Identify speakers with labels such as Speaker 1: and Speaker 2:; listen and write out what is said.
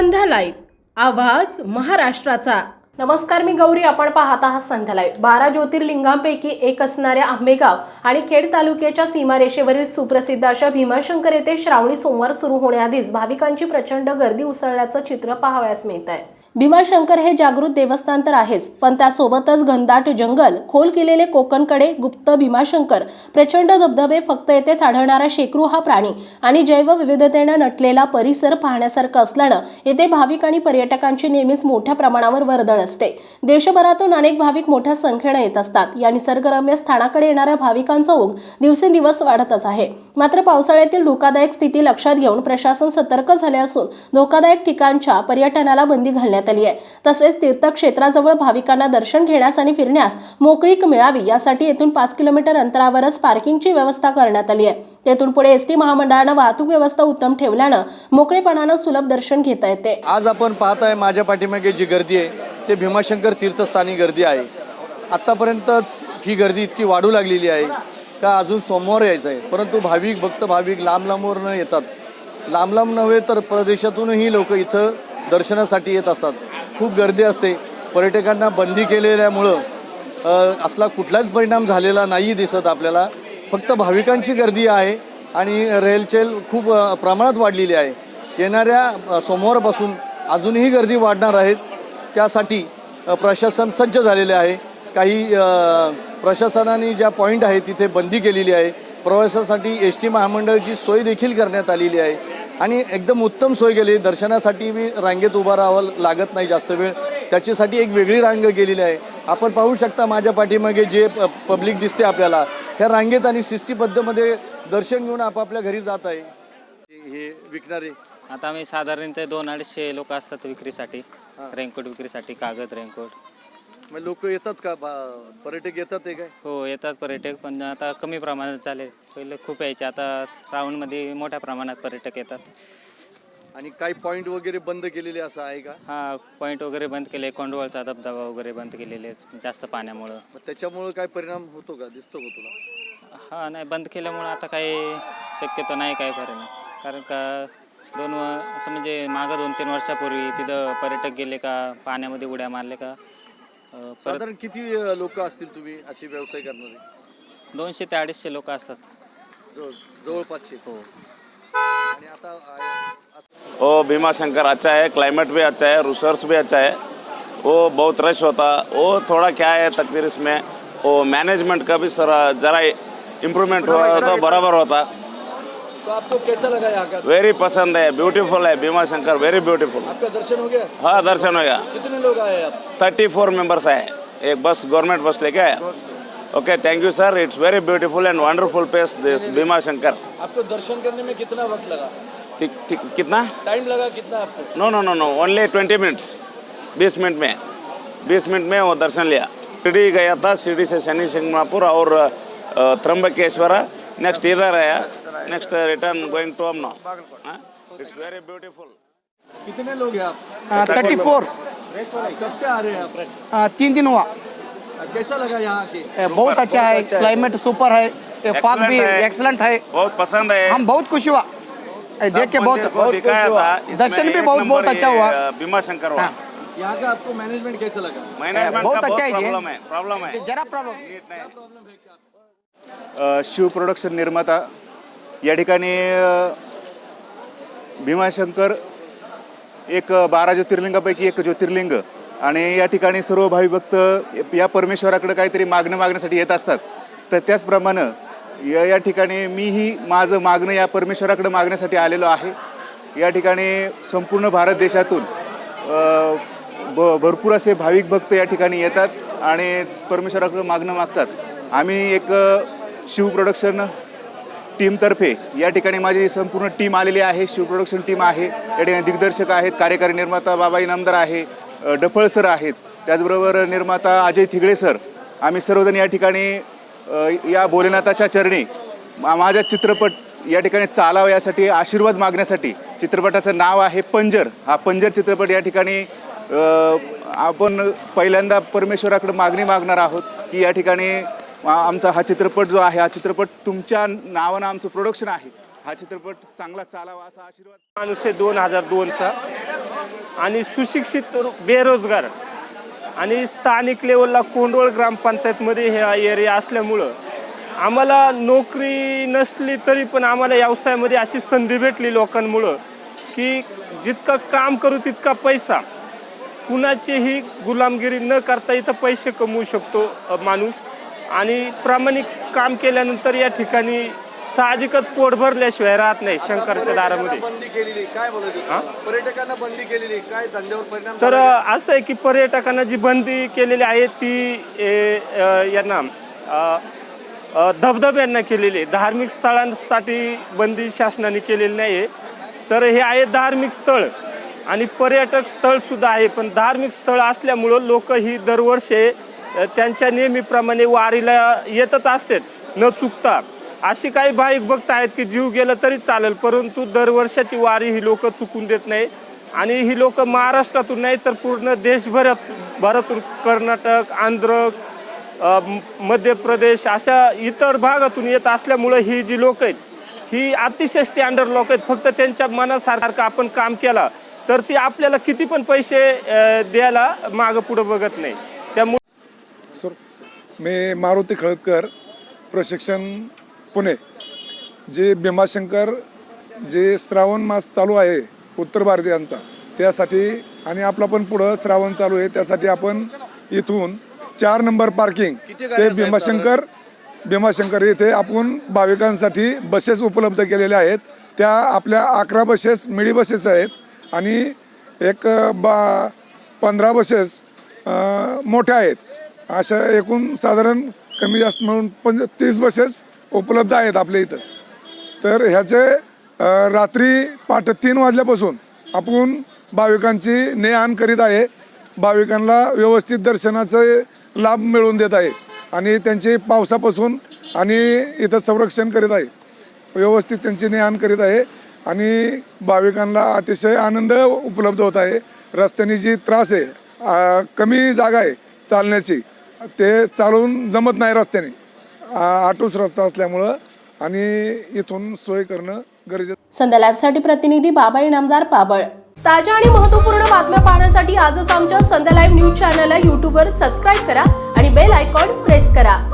Speaker 1: संध्या live आवाज महाराष्ट्राचा. नमस्कार मी गौरी. आपण पाहत आहात संध्या लाईव्ह बारा ज्योतिर्लिंगांपैकी एक असणाऱ्या आंबेगाव आणि खेड तालुक्याच्या सीमारेषेवरील सुप्रसिद्ध अशा भीमाशंकर येथे श्रावणी सोमवार सुरू होण्याआधीच भाविकांची प्रचंड गर्दी उसळल्याचं चित्र पाहावयास मिळत आहे भीमाशंकर हे जागृत देवस्थान तर आहेच पण त्यासोबतच घनदाट जंगल खोल केलेले कोकणकडे गुप्त भीमाशंकर प्रचंड धबधबे फक्त येथेच आढळणारा शेकरू हा प्राणी आणि जैवविविधतेनं नटलेला परिसर पाहण्यासारखं असल्यानं येथे भाविक आणि पर्यटकांची नेहमीच मोठ्या प्रमाणावर वर्दळ असते. देशभरातून अनेक भाविक मोठ्या संख्येनं येत असतात. या निसर्गरम्य स्थानाकडे येणाऱ्या भाविकांचा ओघ दिवसेंदिवस वाढतच आहे. मात्र पावसाळ्यातील धोकादायक स्थिती लक्षात घेऊन प्रशासन सतर्क झाले असून धोकादायक ठिकाणच्या पर्यटनाला बंदी घालण्यात आली आहे. तसेच तीर्थक्षेत्राजवळ भाविकांना दर्शन घेण्यास आणि फिरण्यास मोकळीक मिळावी यासाठी येथून पाच किलोमीटर अंतरावरच पार्किंगची व्यवस्था करण्यात आली आहे. तेथून पुढे एस टी महामंडळानं वाहतूक व्यवस्था उत्तम ठेवल्यानं मोकळेपणानं सुलभ दर्शन घेता येते.
Speaker 2: आज आपण पाहत आहे माझ्या पाठीमागे जी गर्दी आहे ते भीमाशंकर तीर्थस्थानी गर्दी आहे. आत्तापर्यंतच ही गर्दी इतकी वाढू लागलेली आहे का अजून सोमवार यायचं आहे. परंतु भाविक भक्त भाविक लांब लांबवरनं येतात. लांब लांब नव्हे तर प्रदेशातूनही लोक इथं दर्शनासाठी येत असतात. खूप गर्दी असते. पर्यटकांना बंदी केलेल्यामुळं असला कुठलाच परिणाम झालेला नाही दिसत आपल्याला. फक्त भाविकांची गर्दी आहे आणि रेलचेल खूप प्रमाणात वाढलेली आहे. येणाऱ्या सोमवारपासून अजूनही गर्दी वाढणार आहेत. त्यासाठी प्रशासन सज्ज झालेले आहे. काही प्रशासनाने ज्या पॉईंट आहेत तिथे बंदी केलेली आहे. प्रवासासाठी एस टी महामंडळाची सोय देखील करण्यात आलेली आहे. आणि एकदम उत्तम सोय केली. दर्शनासाठी बी रांगेत उभा राहावं लागत नाही जास्त वेळ. त्याच्यासाठी एक वेगळी रांग केलेली आहे. आपण पाहू शकता माझ्या पाठीमागे जे प- पब्लिक दिसते आपल्याला. ह्या रांगेत आणि शिस्तीबद्धमध्ये दर्शन घेऊन आपापल्या घरी जात आहे. हे विकणारे.
Speaker 3: आता आम्ही साधारणतः दोन अडीचशे लोक असतात विक्रीसाठी. रेनकोट विक्रीसाठी कागद रेनकोट.
Speaker 2: मग लोक येतात का? बा- पर्यटक येतात ते काय?
Speaker 3: हो येतात पर्यटक पण आता कमी प्रमाणात चालेल पहिले खूप यायचे आता श्रावणमध्ये मोठ्या प्रमाणात पर्यटक येतात.
Speaker 2: आणि काही पॉईंट वगैरे बंद केलेले असं आहे का?
Speaker 3: हा पॉईंट वगैरे बंद केले कोंडवळचा धबधबा वगैरे बंद केलेले आहेत जास्त पाण्यामुळं.
Speaker 2: मग त्याच्यामुळे काय परिणाम होतो का? दिसतो का तुला?
Speaker 3: हा नाही बंद केल्यामुळं आता काही शक्यतो नाही काय परिणाम. कारण का दोन व- आता म्हणजे मागं दोन तीन वर्षापूर्वी तिथं पर्यटक गेले का पाण्यामध्ये उड्या मारले का परत
Speaker 2: साधारण किती लोक असतील तुम्ही असे व्यवसाय करणारे?
Speaker 3: दोनशे ते अडीचशे लोक असतात.
Speaker 2: जवळ जवळपासचे?
Speaker 3: हो.
Speaker 2: आणि आता आ- असं-
Speaker 4: वो भीमा शंकर अच्छा है क्लाइमेट भी अच्छा है रिसोर्स भी अच्छा है वो बहुत रश होता. वो थोड़ा क्या है तकदीर इसमें? वो मैनेजमेंट का भी सर ज़रा इम्प्रूवमेंट हुआ तो बराबर होता.
Speaker 2: तो आपको कैसा लगा यहाँ का?
Speaker 4: वेरी पसंद है ब्यूटीफुल है भीमा शंकर वेरी ब्यूटीफुल
Speaker 2: आपका दर्शन हो गया?
Speaker 4: हाँ दर्शन हो गया।
Speaker 2: कितने लोग आए आप?
Speaker 4: थर्टी फोर मेंबर्स आए। एक बस गवर्नमेंट बस लेके आया। Okay thank you sir it's very beautiful and wonderful place this Bhimashankar
Speaker 2: आपको दर्शन करने में कितना वक्त लगा?
Speaker 4: ति- ति- कितना?
Speaker 2: टाइम लगा कितना आपको?
Speaker 4: No no no no only twenty minutes बीस मिनट में. बीस मिनट में वो दर्शन लिया. शिरडी गया था शिरडी से शनि सिंगणापुर और त्र्यंबकेश्वर. नेक्स्ट इधर आया. Next return going to no it's very beautiful
Speaker 2: कितने लोग हैं आप?
Speaker 5: थर्टी फोर
Speaker 2: कब से आ रहे हैं आप?
Speaker 5: तीन दिन हुआ।
Speaker 2: कैसा लगा यहाँ के?
Speaker 5: बहुत अच्छा है क्लाइमेट सुपर है फॉग भी
Speaker 4: Excellent है।
Speaker 5: एक्सलेंट है।
Speaker 4: बहुत पसंद है।
Speaker 5: हम बहुत खुश हुआ। देख के बहुत
Speaker 4: दिखाया था इसमें
Speaker 5: दर्शन भी बहुत- बहुत अच्छा हुआ।
Speaker 4: भीमा शंकर हुआ।
Speaker 5: हाँ।
Speaker 2: यहाँ का आपको मैनेजमेंट कैसा लगा?
Speaker 4: मैनेजमेंट
Speaker 5: बहुत अच्छा है
Speaker 4: प्रॉब्लम है
Speaker 5: जरा प्रॉब्लम
Speaker 6: शिव प्रोडक्शन निर्माता या ठिकाणी भीमाशंकर एक बारा ज्योतिर्लिंगापैकी एक ज्योतिर्लिंग आणि या ठिकाणी सर्व भावी भक्त या परमेश्वराकडे काहीतरी मागणं मागण्यासाठी येत असतात. तर त्याचप्रमाणे या या ठिकाणी मीही माझं मागणं या परमेश्वराकडे मागण्यासाठी आलेलो आहे. या ठिकाणी संपूर्ण भारत देशातून ब भरपूर असे भाविक भक्त या ठिकाणी येतात आणि परमेश्वराकडे मागणं मागतात. आम्ही एक शिव प्रोडक्शन टीमतर्फे या ठिकाणी माझी संपूर्ण टीम आलेली आहे शिव प्रोडक्शन टीम आहे या ठिकाणी दिग्दर्शक आहेत कार्यकारी निर्माता बाबाई इनामदार आहे डफळ सर आहेत. त्याचबरोबर निर्माता अजय थिगडे सर. आम्ही सर्वजण या ठिकाणी या भोलेनाथाच्या चरणी मा- माझा चित्रपट या ठिकाणी चालावा यासाठी आशीर्वाद मागण्यासाठी चित्रपटाचं नाव आहे पंजर. हा पंजर चित्रपट या ठिकाणी आपण पहिल्यांदा परमेश्वराकडे मागणी मागणार आहोत की या ठिकाणी आमचा हा चित्रपट जो आहे हा चित्रपट तुमच्या नावानं आमचं प्रोडक्शन आहे. हा चित्रपट चांगला चालावा असा आशीर्वाद.
Speaker 7: माणूस आहे दोन हजार दोनचा. आणि सुशिक्षित बेरोजगार. आणि स्थानिक लेवलला कोंडोळ ग्रामपंचायतमध्ये हे एरिया असल्यामुळं आम्हाला नोकरी नसली तरी पण आम्हाला व्यवसायामध्ये अशी संधी भेटली लोकांमुळं की जितकं काम करू तितका पैसा. कुणाचीही गुलामगिरी न करता इथं पैसे कमवू शकतो माणूस. आणि प्रामाणिक काम केल्यानंतर या ठिकाणी साहजिकच पोट भरल्याशिवाय राहत नाही शंकरच्या दारामध्ये.
Speaker 2: बंदी केलेली काय बोलत होता? पर्यटकांना बंदी केलेली काय धंद्यावर परिणाम
Speaker 7: तर असं आहे की पर्यटकांना जी बंदी केलेली आहे ती ए, अ, यांना अ, अ, धबधब्यांना केलेली आहे. धार्मिक स्थळांसाठी बंदी शासनाने केलेली नाही आहे तर हे आहे धार्मिक स्थळ आणि पर्यटक स्थळ सुद्धा आहे. पण धार्मिक स्थळ असल्यामुळं लोक ही दरवर्षी त्यांच्या नेहमीप्रमाणे वारीला येतच असतात न चुकता. अशी काही भाविक भक्त आहेत की जीव गेलं तरी चालेल परंतु दरवर्षाची वारी ही लोक चुकून देत नाही. आणि ही लोक महाराष्ट्रातून नाही तर पूर्ण देशभरात भरातून कर्नाटक आंध्र मध्य प्रदेश अशा इतर भागातून येत असल्यामुळं ही जी लोक आहेत ही अतिशय स्टँडर्ड लोक आहेत. फक्त त्यांच्या मनासारखं आपण काम केलं तर ती आपल्याला किती पण पैसे द्यायला मागं पुढं बघत नाही.
Speaker 8: सर मी मारुती खळदकर प्रशिक्षण पुणे. जे भीमाशंकर जे श्रावण मास चालू आहे उत्तर भारतीयांचा त्यासाठी आणि आपला पण पुढं श्रावण चालू आहे त्यासाठी आपण इथून चार नंबर पार्किंग ते भीमाशंकर भीमाशंकर येथे आपण भाविकांसाठी बसेस उपलब्ध केलेल्या आहेत. त्या आपल्या अकरा बसेस मिडी बसेस आहेत आणि एक बा पंधरा बसेस मोठ्या आहेत. अशा एकूण साधारण कमी जास्त म्हणून पण तीस बसेस उपलब्ध आहेत आपल्या इथं. तर ह्याचे रात्री पाठ तीन वाजल्यापासून आपण भाविकांची ने आण करीत आहे. भाविकांना व्यवस्थित दर्शनाचे लाभ मिळवून देत आहे आणि त्यांचे पावसापासून आणि इथं संरक्षण करीत आहे. व्यवस्थित त्यांची ने आण करीत आहे आणि भाविकांना अतिशय आनंद उपलब्ध होत आहे. रस्त्याने जी त्रास आहे कमी जागा आहे चालण्याची ते चालून जमत नाही रस्त्याने. आ, रस्ता असल्यामुळं आणि इथून सोय करणं गरजेचं.
Speaker 1: संध्या लाईव्हसाठी प्रतिनिधी बाबा इनामदार पाबळ. ताज्या आणि महत्त्वपूर्ण बातम्या पाहण्यासाठी आजच आमच्या संध्या लाईव्ह न्यूज चॅनलला यूट्यूबवर सबस्क्राईब करा आणि बेल आयकॉन प्रेस करा.